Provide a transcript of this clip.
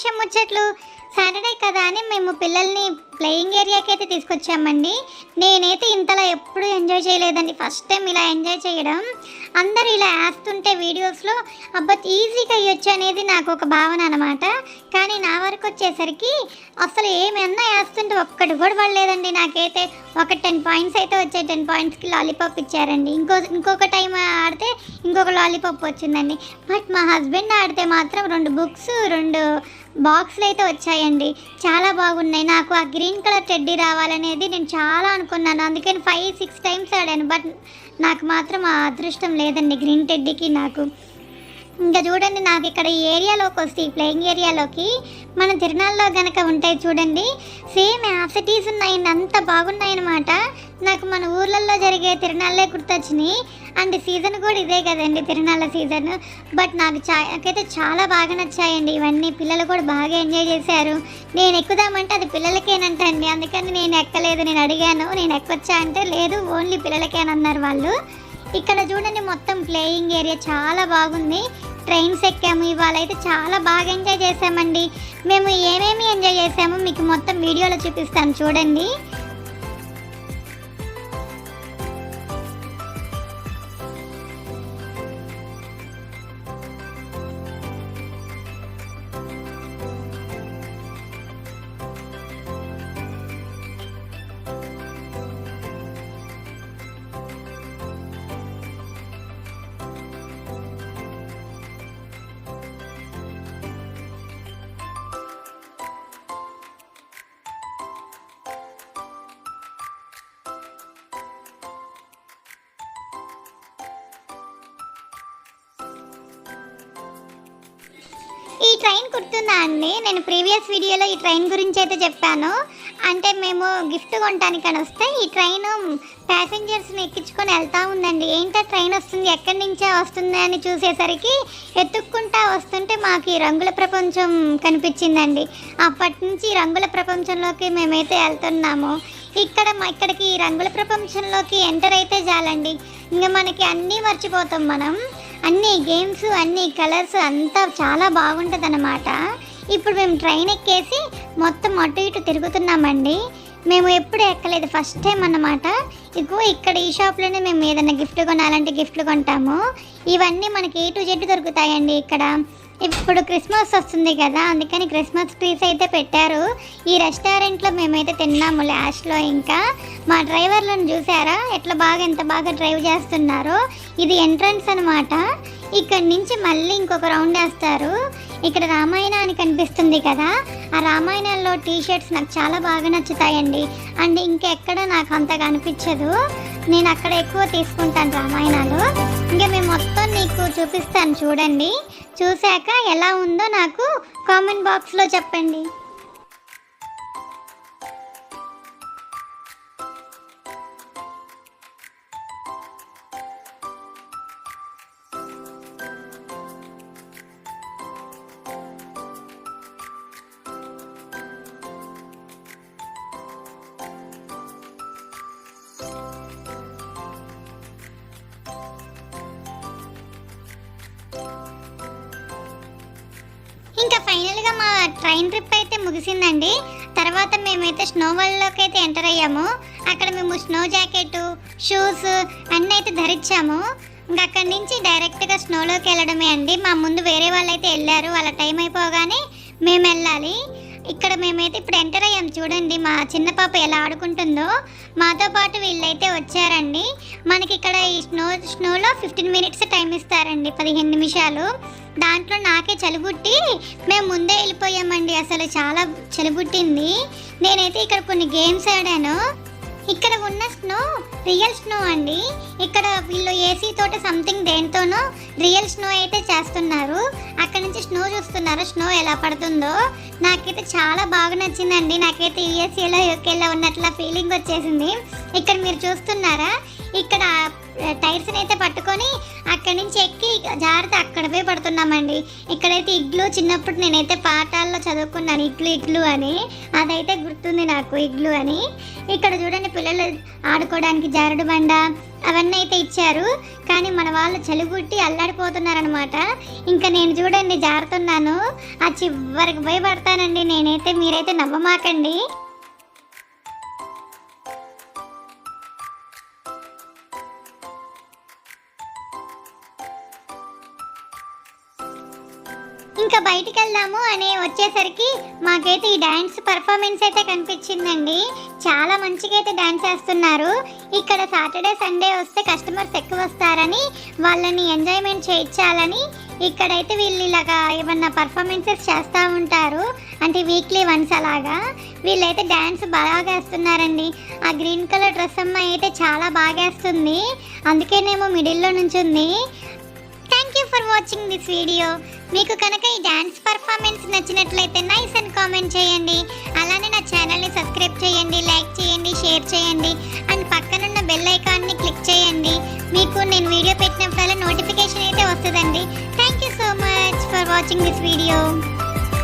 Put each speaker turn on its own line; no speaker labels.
విషయం ముచ్చట్లు? సాటర్డే కదా అని మేము పిల్లల్ని ప్లేయింగ్ ఏరియాకి అయితే తీసుకొచ్చామండి. నేనైతే ఇంతలా ఎప్పుడు ఎంజాయ్ చేయలేదండి. ఫస్ట్ టైం ఇలా ఎంజాయ్ చేయడం. అందరూ ఇలా వేస్తుంటే వీడియోస్లో అబ్బా ఈజీగా అయ్యొచ్చు అనేది నాకు ఒక భావన అనమాట కానీ నా వరకు వచ్చేసరికి అసలు ఏమన్నా వేస్తుంటే ఒక్కటి కూడా పడలేదండి నాకైతే. ఒక టెన్ పాయింట్స్ అయితే వచ్చాయి. టెన్ పాయింట్స్కి లాలీపాప్ ఇచ్చారండి. ఇంకో ఇంకొక టైం ఆడితే ఇంకొక లాలీపాప్ వచ్చిందండి. బట్ మా హస్బెండ్ ఆడితే మాత్రం రెండు బుక్స్ రెండు బాక్స్లు అయితే వచ్చాయండి. చాలా బాగున్నాయి. నాకు ఆ గ్రీన్ కలర్ టెడ్డీ రావాలనేది నేను చాలా అనుకున్నాను. అందుకని ఫైవ్ సిక్స్ టైమ్స్ ఆడాను. బట్ నాకు మాత్రం ఆ అదృష్టం లేదండి గ్రీన్ టెడ్డీకి నాకు. ఇంకా చూడండి నాకు ఇక్కడ ఈ ఏరియాలోకి వస్తే ఈ ప్లేయింగ్ ఏరియాలోకి మన తిరునాళ్ళలో కనుక ఉంటాయి చూడండి సేమ్ యాసిటీస్ ఉన్నాయి అంత బాగున్నాయన్నమాట నాకు మన ఊర్లలో జరిగే తిరునాళ్ళే గుర్తొచ్చినాయి. అండ్ సీజన్ కూడా ఇదే కదండి తిరునాళ్ళ సీజన్. బట్ నాకు చా నాకైతే చాలా బాగా నచ్చాయండి. ఇవన్నీ పిల్లలు కూడా బాగా ఎంజాయ్ చేశారు. నేను ఎక్కుదామంటే అది పిల్లలకేనంట అండి అందుకని నేను ఎక్కలేదు నేను అడిగాను నేను ఎక్కొచ్చా అంటే లేదు ఓన్లీ పిల్లలకేనన్నారు వాళ్ళు. ఇక్కడ చూడండి మొత్తం ప్లేయింగ్ ఏరియా చాలా బాగుంది. ట్రైన్స్ ఎక్కాము. ఇవాళ అయితే చాలా బాగా ఎంజాయ్ చేసామండి మేము ఏమేమి ఎంజాయ్ చేసామో మీకు మొత్తం వీడియోలో చూపిస్తాను. చూడండి. ట్రైన్ గుర్తుందా అండి? నేను ప్రీవియస్ వీడియోలో ఈ ట్రైన్ గురించి అయితే చెప్పాను. అంటే మేము గిఫ్ట్ కొనటానికని వస్తే ఈ ట్రైన్ ప్యాసింజర్స్ని ఎక్కించుకొని వెళ్తా ఉందండి. ఏంటో ట్రైన్ వస్తుంది? ఎక్కడి నుంచే వస్తుంది అని చూసేసరికి ఎత్తుక్కుంటా వస్తుంటే మాకు ఈ రంగుల ప్రపంచం కనిపించిందండి. అప్పటి నుంచి రంగుల ప్రపంచంలోకి మేమైతే వెళ్తున్నాము. ఇక్కడ ఇక్కడికి ఈ రంగుల ప్రపంచంలోకి ఎంటర్ అయితే చాలండి. ఇంకా మనకి అన్నీ మర్చిపోతాం మనం. అన్ని గేమ్స్ అన్ని కలర్స్ అంతా చాలా బాగుంటుంది అన్నమాట ఇప్పుడు మేము ట్రైన్ ఎక్కేసి మొత్తం అటు ఇటు తిరుగుతున్నామండి. మేము ఎప్పుడు ఎక్కలేదు ఫస్ట్ టైం అన్నమాట. ఇగో ఇక్కడ ఈ షాప్లోనే మేము ఏదైనా గిఫ్ట్ కొనాలంటే గిఫ్ట్లు కొంటాము. ఇవన్నీ మనకి ఏ టు జెడ్ దొరుకుతాయండి ఇక్కడ. ఇప్పుడు క్రిస్మస్ వస్తుంది కదా అందుకని క్రిస్మస్ ట్రీస్ అయితే పెట్టారు. ఈ రెస్టారెంట్లో మేమైతే తిన్నాము లాస్ట్లో ఇంకా. మా డ్రైవర్లను చూసారా? ఎట్లా బాగా ఎంత బాగా డ్రైవ్ చేస్తున్నారో. ఇది ఎంట్రన్స్ అనమాట ఇక్కడ నుంచి మళ్ళీ ఇంకొక రౌండ్ వేస్తారు. ఇక్కడ రామాయణ అని కనిపిస్తుంది కదా. ఆ రామాయణంలో టీ షర్ట్స్ నాకు చాలా బాగా నచ్చుతాయండి. అండ్ ఇంకెక్కడ నాకు అంతగా అనిపించదు. నేను అక్కడ ఎక్కువ తీసుకుంటాను రామాయణాలు. ఇంకా మేము మొత్తం నీకు చూపిస్తాను చూడండి. చూశాక ఎలా ఉందో నాకు కామెంట్ బాక్స్లో చెప్పండి. ట్రైన్ ట్రిప్ అయితే ముగిసిందండి. తర్వాత మేమైతే స్నో వరల్డ్లోకి అయితే ఎంటర్ అయ్యాము. అక్కడ మేము స్నో జాకెట్ షూస్ అన్నీ అయితే ధరించాము. ఇంకా అక్కడి నుంచి డైరెక్ట్గా స్నోలోకి వెళ్ళడమే అండి. మా ముందు వేరే వాళ్ళు అయితే వెళ్ళారు. వాళ్ళ టైం అయిపోగానే మేము వెళ్ళాలి. ఇక్కడ మేమైతే ఇప్పుడు ఎంటర్ అయ్యాం చూడండి. మా చిన్న పాప ఎలా ఆడుకుంటుందో. మాతో పాటు వీళ్ళైతే వచ్చారండి. మనకి ఇక్కడ ఈ స్నో స్నోలో ఫిఫ్టీన్ మినిట్స్ టైం ఇస్తారండి. పదిహేను నిమిషాలు. దాంట్లో నాకే చలిబుట్టి మేము ముందే వెళ్ళిపోయామండి. అసలు చాలా చలిబుట్టింది. నేనైతే ఇక్కడ కొన్ని గేమ్స్ ఆడాను. ఇక్కడ ఉన్న స్నో రియల్ స్నో అండి. ఇక్కడ వీళ్ళు ఏసీ తోటి సంథింగ్ దేంతోనో రియల్ స్నో అయితే చేస్తున్నారు. అక్కడ నుంచి స్నో చూస్తున్నారు. స్నో ఎలా పడుతుందో. నాకైతే చాలా బాగా నచ్చిందండి. నాకైతే యూఎస్ఏలో యూకేలో ఉన్నట్లా ఫీలింగ్ వచ్చేసింది. ఇక్కడ మీరు చూస్తున్నారా? ఇక్కడ టైర్స్ని అయితే పట్టుకొని అక్కడి నుంచి ఎక్కి జాగ్రత్త అక్కడ పోయి పడుతున్నామండి. ఇక్కడైతే ఇగ్లు చిన్నప్పుడు నేనైతే పాఠాల్లో చదువుకున్నాను ఇగ్లు ఇగ్లు అని. అదైతే గుర్తుంది నాకు ఇగ్లు అని. ఇక్కడ చూడండి పిల్లలు ఆడుకోవడానికి జారుడు బండ అవన్నీ అయితే ఇచ్చారు. కానీ మన వాళ్ళు చలిగుట్టి అల్లాడిపోతున్నారనమాట ఇంకా నేను చూడండి జారుతున్నాను. ఆ చివరికి భయపడతానండి నేనైతే మీరైతే నవ్వమాకండి. ఇంకా బయటికి వెళ్దాము అని వచ్చేసరికి మాకైతే ఈ డ్యాన్స్ పర్ఫార్మెన్స్ అయితే కనిపించిందండి. చాలా మంచిగా అయితే డ్యాన్స్ చేస్తున్నారు. ఇక్కడ సాటర్డే సండే వస్తే కస్టమర్స్ ఎక్కువ వస్తారని వాళ్ళని ఎంజాయ్మెంట్ చేయించాలని ఇక్కడైతే వీళ్ళు ఇలాగా ఏమన్నా పర్ఫార్మెన్సెస్ చేస్తూ ఉంటారు. అంటే వీక్లీ వన్స్ అలాగా. వీళ్ళైతే డ్యాన్స్ బాగా వేస్తున్నారండి. ఆ గ్రీన్ కలర్ డ్రెస్ అమ్మాయి అయితే చాలా బాగా వేస్తుంది. అందుకేనేమో మిడిల్లో నుంచి ఉంది ఫర్ వాచింగ్ దిస్ వీడియో. మీకు కనుక ఈ డ్యాన్స్ పర్ఫార్మెన్స్ నచ్చినట్లయితే నైస్ అని కామెంట్ చేయండి. అలానే నా ఛానల్ని సబ్స్క్రైబ్ చేయండి లైక్ చేయండి షేర్ చేయండి. అండ్ పక్కనున్న బెల్ ఐకాన్ని క్లిక్ చేయండి. మీకు నేను వీడియో పెట్టినప్పుడల్లా నోటిఫికేషన్ అయితే వస్తుందండి. Thank you so much for watching this video